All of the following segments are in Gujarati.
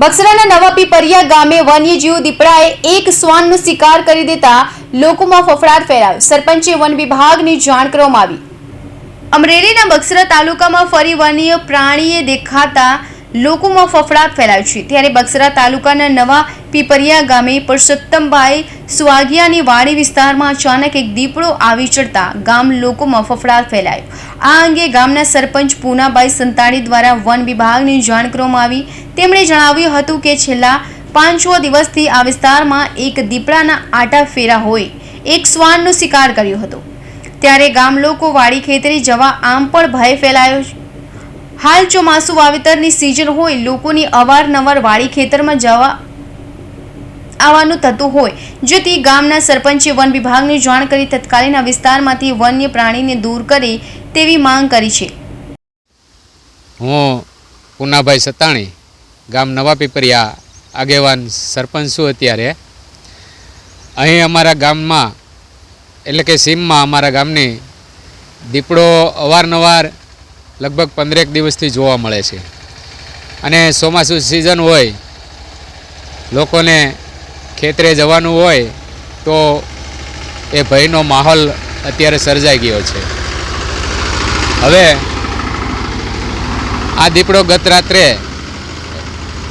બક્સરાના નવા પીપરિયા ગામે વન્યજીવ દીપડાએ એક શ્વાનનો શિકાર કરી દેતા લોકોમાં ફફડાટ ફેલાયો. સરપંચે વન વિભાગની જાણ કરવામાં આવી. અમરેલીના બક્સરા તાલુકામાં ફરી વન્ય પ્રાણીએ દેખાતા લોકોમાં ફફડાટ ફેલાયો છે. ત્યારે બક્સરા તાલુકાના નવા પીપરિયા ગામે પરસોત્તમભાઈ સ્વાગિયાની વાડી વિસ્તારમાં અચાનક એક દીપડો આવી ચડતા ગામ લોકોમાં ફફડાટ ફેલાયો. આ અંગે ગામના સરપંચ પૂનાભાઈ સંતાણી દ્વારા વન વિભાગની જાણ કરવામાં આવી. તેમણે જણાવ્યું હતું કે છેલ્લા પાંચ છ દિવસથી આ વિસ્તારમાં એક દીપડાના આટા ફેરા હોય, એક શ્વાનનો શિકાર કર્યો હતો. ત્યારે ગામ લોકો વાડી ખેતરે જવા આમ પણ ભય ફેલાયો હાલ ચોમાસું વાવેતરની સિઝન હોય, લોકોની અવારનવાર વાડી ખેતરમાં જવા આવવાનું થતું હોય. જેથી ગામના સરપંચે વન વિભાગને જાણ કરી તત્કાલીન વિસ્તારમાંથી વન્ય પ્રાણીને દૂર કરે તેવી માંગ કરી છે. હું પૂનાભાઈ સતાણી ગામ નવા પીપરિયા આગેવાન સરપંચ છું અત્યારે. અહીં અમારા ગામમાં, એટલે કે સીમમાં અમારા ગામની દીપડો અવારનવાર લગભગ પંદરેક દિવસથી જોવા મળે છે. અને ચોમાસું સિઝન હોય, લોકોને ખેતરે જવાનું હોય, તો એ ભયનો માહોલ અત્યારે સર્જાઈ ગયો છે. હવે આ દીપડો ગત રાત્રે,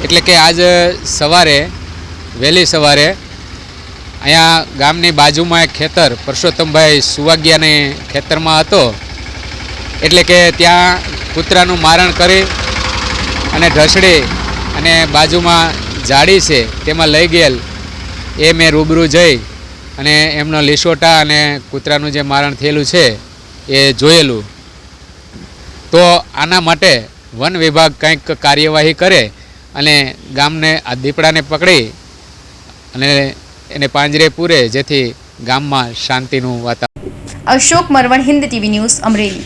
એટલે કે આજ સવારે, વહેલી સવારે, અહીંયા ગામની બાજુમાં એક ખેતર, પરસોત્તમભાઈ સુવાગિયાની ખેતરમાં હતો. એટલે કે ત્યાં કૂતરાનું મારણ કરી અને ઢસડી અને બાજુમાં જાડી છે, તેમાં લઈ ગયેલ. એ મેં રૂબરૂ જઈ અને એમનો લીસોટા અને કૂતરાનું જે મારણ થયેલું છે, એ જોયેલું. તો આના માટે વન વિભાગ કંઈક કાર્યવાહી કરે અને ગામને આ દીપડાને પકડી અને એને પાંજરે પૂરે, જેથી ગામમાં શાંતિનું વાતાવરણ. Ashok Marvan, Hind TV news Amreli.